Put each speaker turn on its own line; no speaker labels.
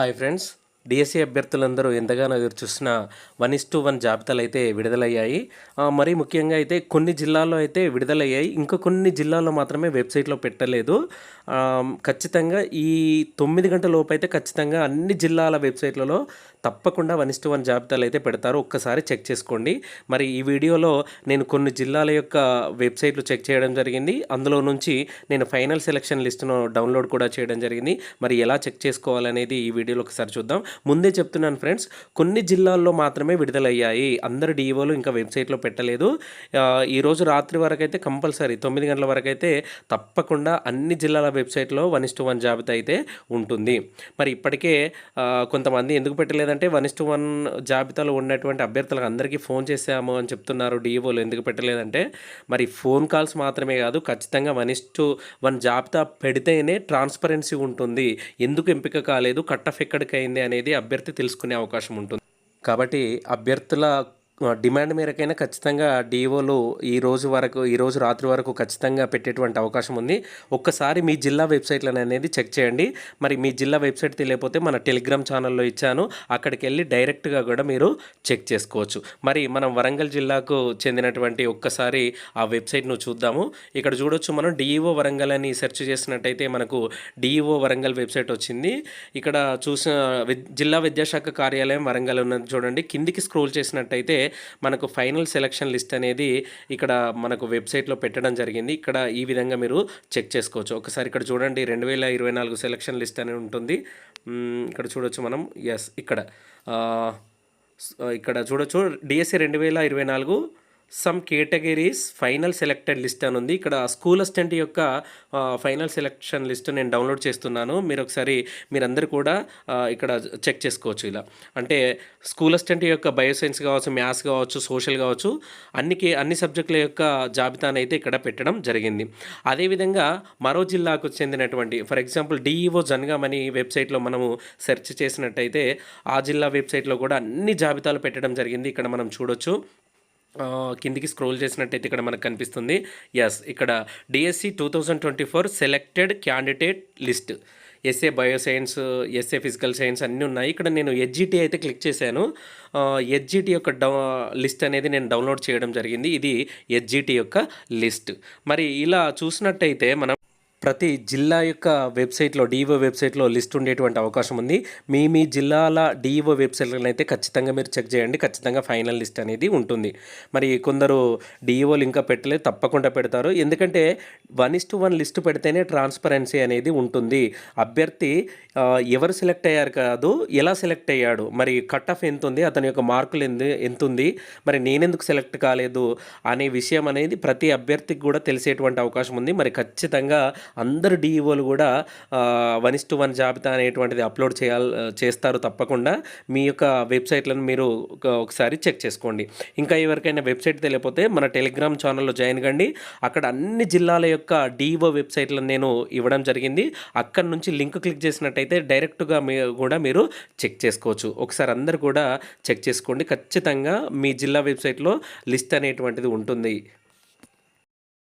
Hi friends DSC అభ్యర్థులందరూ ఎంతగానో ఎదురు చూసిన వన్ ఇస్ టు వన్ జాబితాలు అయితే విడుదలయ్యాయి. మరీ ముఖ్యంగా అయితే కొన్ని జిల్లాల్లో అయితే విడుదలయ్యాయి. ఇంకా కొన్ని జిల్లాల్లో మాత్రమే వెబ్సైట్లో పెట్టలేదు. ఖచ్చితంగా ఈ తొమ్మిది గంటల లోపు అయితే ఖచ్చితంగా అన్ని జిల్లాల వెబ్సైట్లలో తప్పకుండా వన్ ఇస్ టు వన్ జాబితాలు అయితే పెడతారు. ఒక్కసారి చెక్ చేసుకోండి. మరి ఈ వీడియోలో నేను కొన్ని జిల్లాల యొక్క వెబ్సైట్లు చెక్ చేయడం జరిగింది. అందులో నుంచి నేను ఫైనల్ సెలక్షన్ లిస్టును డౌన్లోడ్ కూడా చేయడం జరిగింది. మరి ఎలా చెక్ చేసుకోవాలనేది ఈ వీడియోలో ఒకసారి చూద్దాం. ముందే చెప్తున్నాను ఫ్రెండ్స్ కొన్ని జిల్లాల్లో మాత్రమే విడుదలయ్యాయి. అందరు డిఈఓలు ఇంకా వెబ్సైట్లో పెట్టలేదు. ఈరోజు రాత్రి వరకు అయితే కంపల్సరీ తొమ్మిది గంటల వరకు అయితే తప్పకుండా అన్ని జిల్లాల వెబ్సైట్లో వన్ ఇస్ టు వన్ జాబితా అయితే ఉంటుంది. మరి ఇప్పటికే కొంతమంది ఎందుకు పెట్టలేదంటే వన్ ఇస్ టు వన్ జాబితాలో ఉన్నటువంటి అభ్యర్థులకు అందరికీ ఫోన్ చేసాము అని చెప్తున్నారు డిఈఓలు ఎందుకు పెట్టలేదంటే మరి ఫోన్ కాల్స్ మాత్రమే కాదు ఖచ్చితంగా వన్ ఇస్ టు వన్ జాబితా పెడితేనే ట్రాన్స్పరెన్సీ ఉంటుంది. ఎందుకు ఎంపిక కాలేదు కట్ ఆఫ్ ఎక్కడికి అయింది అనేది అభ్యర్థి తెలుసుకునే అవకాశం ఉంటుంది. కాబట్టి అభ్యర్థుల డిమాండ్ మేరకైనా ఖచ్చితంగా డిఓలు ఈ రోజు వరకు ఈ రోజు రాత్రి వరకు ఖచ్చితంగా పెట్టేటువంటి అవకాశం ఉంది. ఒక్కసారి మీ జిల్లా వెబ్సైట్లను అనేది చెక్ చేయండి. మరి మీ జిల్లా వెబ్సైట్ తెలియకపోతే మన టెలిగ్రామ్ ఛానల్లో ఇచ్చాను. అక్కడికి వెళ్ళి డైరెక్ట్గా కూడా మీరు చెక్ చేసుకోవచ్చు. మరి మనం వరంగల్ జిల్లాకు చెందినటువంటి ఒక్కసారి ఆ వెబ్సైట్ను చూద్దాము. ఇక్కడ చూడొచ్చు మనం డిఈఓ వరంగల్ అని సెర్చ్ చేసినట్టయితే మనకు డిఈఓ వరంగల్ వెబ్సైట్ వచ్చింది. ఇక్కడ చూసిన జిల్లా విద్యాశాఖ కార్యాలయం వరంగల్ ఉన్నది చూడండి. కిందికి స్క్రోల్ చేసినట్టయితే మనకు ఫైనల్ సెలక్షన్ లిస్ట్ అనేది ఇక్కడ మనకు వెబ్సైట్లో పెట్టడం జరిగింది. ఇక్కడ ఈ విధంగా మీరు చెక్ చేసుకోవచ్చు. ఒకసారి ఇక్కడ చూడండి రెండు వేల ఇరవై నాలుగు సెలక్షన్ లిస్ట్ అనేది ఉంటుంది. ఇక్కడ చూడొచ్చు మనం. ఎస్ ఇక్కడ. ఇక్కడ చూడొచ్చు. డిఎస్సి రెండు వేల ఇరవై నాలుగు some categories final selected list అని ఉంది. ఇక్కడ స్కూల్ అసిస్టెంట్ యొక్క ఫైనల్ సెలెక్షన్ లిస్ట్ నేను డౌన్లోడ్ చేస్తున్నాను. మీరు ఒకసారి మీరందరూ కూడా ఇక్కడ చెక్ చేసుకోవచ్చు ఇలా. అంటే స్కూల్ అసిస్టెంట్ యొక్క బయోసైన్స్ కావచ్చు మ్యాథ్స్ కావచ్చు సోషల్ కావచ్చు అన్నికి అన్ని సబ్జెక్టుల యొక్క జాబితానైతే ఇక్కడ పెట్టడం జరిగింది. అదేవిధంగా మరో జిల్లాకు చెందినటువంటి ఫర్ ఎగ్జాంపుల్ డిఈఓ జనగామని వెబ్సైట్లో మనము సెర్చ్ చేసినట్టయితే ఆ జిల్లా వెబ్సైట్లో కూడా అన్ని జాబితాలు పెట్టడం జరిగింది. ఇక్కడ మనం చూడొచ్చు. కిందికి స్క్రోల్ చేసినట్టయితే ఇక్కడ మనకు కనిపిస్తుంది. ఎస్ ఇక్కడ DSC two thousand twenty four selected candidate list SA bioscience SA physical science అన్నీ ఉన్నాయి. ఇక్కడ నేను హెచ్జిటి అయితే క్లిక్ చేశాను. హెచ్జిటి యొక్క డౌ లిస్ట్ అనేది నేను డౌన్లోడ్ చేయడం జరిగింది. ఇది హెచ్జిటి యొక్క లిస్ట్ మరి ఇలా చూసినట్టయితే మనం ప్రతి జిల్లా యొక్క వెబ్సైట్లో డిఈఓ వెబ్సైట్లో లిస్ట్ ఉండేటువంటి అవకాశం ఉంది. మీ మీ జిల్లాల డిఈఓ వెబ్సైట్లను అయితే ఖచ్చితంగా మీరు చెక్ చేయండి. ఖచ్చితంగా ఫైనల్ లిస్ట్ అనేది ఉంటుంది. మరి కొందరు డిఈఓలు ఇంకా పెట్టలేదు తప్పకుండా పెడతారు. ఎందుకంటే one is to one list పెడితేనే ట్రాన్స్పరెన్సీ అనేది ఉంటుంది. అభ్యర్థి ఎవరు సెలెక్ట్ అయ్యారు కాదు ఎలా సెలెక్ట్ అయ్యాడు మరి కట్ ఆఫ్ ఎంత ఉంది అతని యొక్క మార్కులు ఎంత ఎంత ఉంది మరి నేనెందుకు సెలెక్ట్ కాలేదు అనే విషయం అనేది ప్రతి అభ్యర్థికి కూడా తెలిసేటువంటి అవకాశం ఉంది. మరి ఖచ్చితంగా అందరు డిఈఓలు కూడా వన్ ఇస్ టు వన్ జాబితా అనేటువంటిది అప్లోడ్ చేయాలి చేస్తారు తప్పకుండా. మీ యొక్క వెబ్సైట్లను మీరు ఒక- ఒకసారి చెక్ చేసుకోండి. ఇంకా ఎవరికైనా వెబ్సైట్ తెలియకపోతే మన టెలిగ్రామ్ ఛానల్లో జాయిన్ కండి. అక్కడ అన్ని జిల్లాల యొక్క డిఈఓ వెబ్సైట్లను నేను ఇవ్వడం జరిగింది. అక్కడ నుంచి లింక్ క్లిక్ చేసినట్టయితే డైరెక్ట్గా మీ కూడా మీరు చెక్ చేసుకోవచ్చు. ఒకసారి అందరు కూడా చెక్ చేసుకోండి. ఖచ్చితంగా మీ జిల్లా వెబ్సైట్లో లిస్ట్ అనేటువంటిది ఉంటుంది.